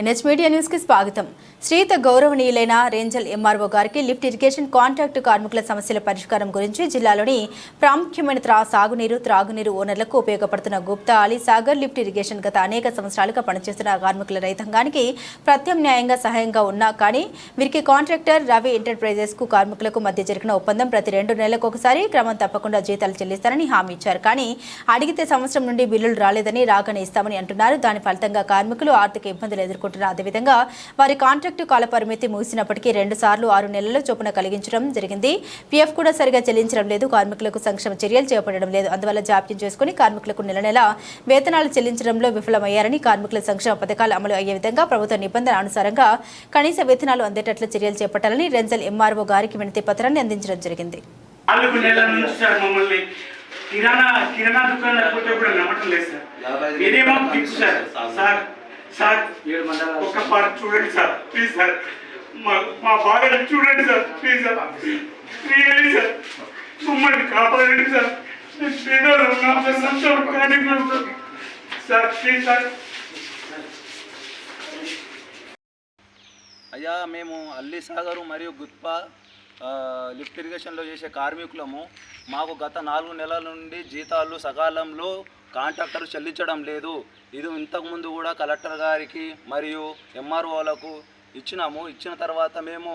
NH media న్యూస్కి స్వాగతం. శ్రీత గౌరవనీయులైన రేంజల్ ఎంఆర్ఓ గారికి లిఫ్ట్ ఇరిగేషన్ కాంట్రాక్టు కార్మికుల సమస్యల పరిష్కారం గురించి జిల్లాలోని ప్రాముఖ్యమైన త్రా సాగునీరు త్రాగునీరు ఓనర్లకు ఉపయోగపడుతున్న గుప్తా అలీ సాగర్ లిఫ్ట్ ఇరిగేషన్ గత అనేక సంవత్సరాలుగా పనిచేస్తున్న కార్మికుల రైతాంగానికి ప్రత్యామ్నాయంగా సహాయంగా ఉన్నా కానీ వీరికి కాంట్రాక్టర్ రవి ఎంటర్ప్రైజెస్కు కార్మికులకు మధ్య జరిగిన ఒప్పందం ప్రతి రెండు నెలలకు ఒకసారి క్రమం తప్పకుండా జీతాలు చెల్లిస్తారని హామీ ఇచ్చారు. కానీ అడిగితే సంవత్సరం నుండి బిల్లులు రాలేదని రాగానే ఇస్తామని అంటున్నారు. దాని ఫలితంగా కార్మికులు ఆర్థిక ఇబ్బందులు ఎదుర్కొంటున్నారు అదేవిధంగా వారి కాంట్రాక్టు కాల పరిమితి ముగిసినప్పటికీ రెండు సార్లు ఆరు నెలల చొప్పున కలిగించడం జరిగింది. పీఎఫ్ కూడా సరిగా చెల్లించడం లేదు. కార్మికులకు సంక్షేమ చర్యలు చేపట్టడం లేదు. అందువల్ల జాప్యం చేసుకుని కార్మికులకు నెల నెల వేతనాలు చెల్లించడంలో విఫలమయ్యారని కార్మికుల సంక్షేమ పథకాలు అమలు అయ్యే విధంగా ప్రభుత్వ నిబంధన అనుసారంగా కనీస వేతనాలు అందేటట్లు చర్యలు చేపట్టాలని రెంజల్ ఎంఆర్ఓ గారికి వినతి పత్రాన్ని అందించడం జరిగింది. నాలుగు నెలల నుంచి సార్ మమ్మల్ని కిరాణా కిరాణా దుకాణం లేకపోతే కూడా నమ్మటం లేదు సార్. ఫిక్స్ సార్ సార్ ఒక్క పాట చూడండి సార్ ప్లీజ్ సార్. మా మా బాధలు చూడండి sir please sir. Really sir. మమ్మల్ని కాపాడండి sir. Sir. Sir please sir. అయ్యా మేము అల్లి సాగరు మరియు గుత్ప లిఫ్ట్ ఇరిగేషన్లో చేసే కార్మికులము. మాకు గత నాలుగు నెలల నుండి జీతాలు సకాలంలో కాంట్రాక్టర్ చెల్లించడం లేదు. ఇది ఇంతకుముందు కూడా కలెక్టర్ గారికి మరియు ఎంఆర్ఓలకు ఇచ్చినాము. ఇచ్చిన తర్వాత మేము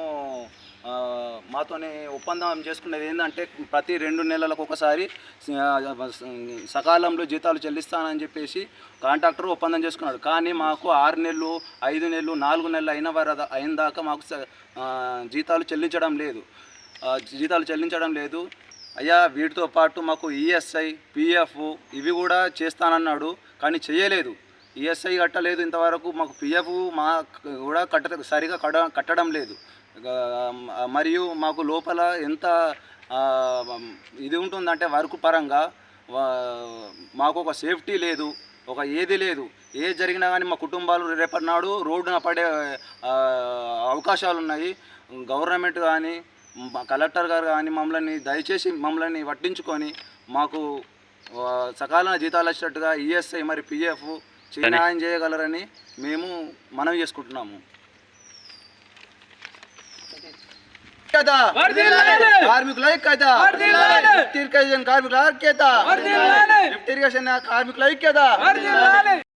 మాతోనే మాతోని ఒప్పందం చేసుకునేది ఏంటంటే ప్రతి రెండు నెలలకు ఒకసారి సకాలంలో జీతాలు చెల్లిస్తానని చెప్పేసి కాంట్రాక్టర్ ఒప్పందం చేసుకున్నాడు. కానీ మాకు ఆరు నెలలు ఐదు నెలలు నాలుగు నెలలు అయిన వర అయిన దాకా మాకు జీతాలు చెల్లించడం లేదు. జీతాలు చెల్లించడం లేదు. అయ్యా వీటితో పాటు మాకు ఈఎస్ఐ పిఎఫ్ ఇవి కూడా చేస్తానన్నాడు కానీ చేయలేదు. ఈఎస్ఐ కట్టలేదు ఇంతవరకు మాకు పిఎఫ్ మా కూడా కట్ట సరిగా కడ కట్టడం లేదు. మరియు మాకు లోపల ఎంత ఇది ఉంటుందంటే వర్క్ పరంగా మాకు ఒక సేఫ్టీ లేదు ఒక ఏది లేదు. ఏది జరిగినా కానీ మా కుటుంబాలు రేపటి నాడు రోడ్డున పడే అవకాశాలు ఉన్నాయి గవర్నమెంట్ కానీ కలెక్టర్ గారు కానీ మమ్మల్ని దయచేసి మమ్మల్ని పట్టించుకొని మాకు సకాలంలో జీతాలు వచ్చేటట్టుగా ఈఎస్ఐ మరి పిఎఫ్ న్యాయం చేయగలరని మేము మనవి చేసుకుంటున్నాము. కదా కార్మికుల ఐక్యత కార్మికుల ఐక్యత కార్మికుల ఐక్యత.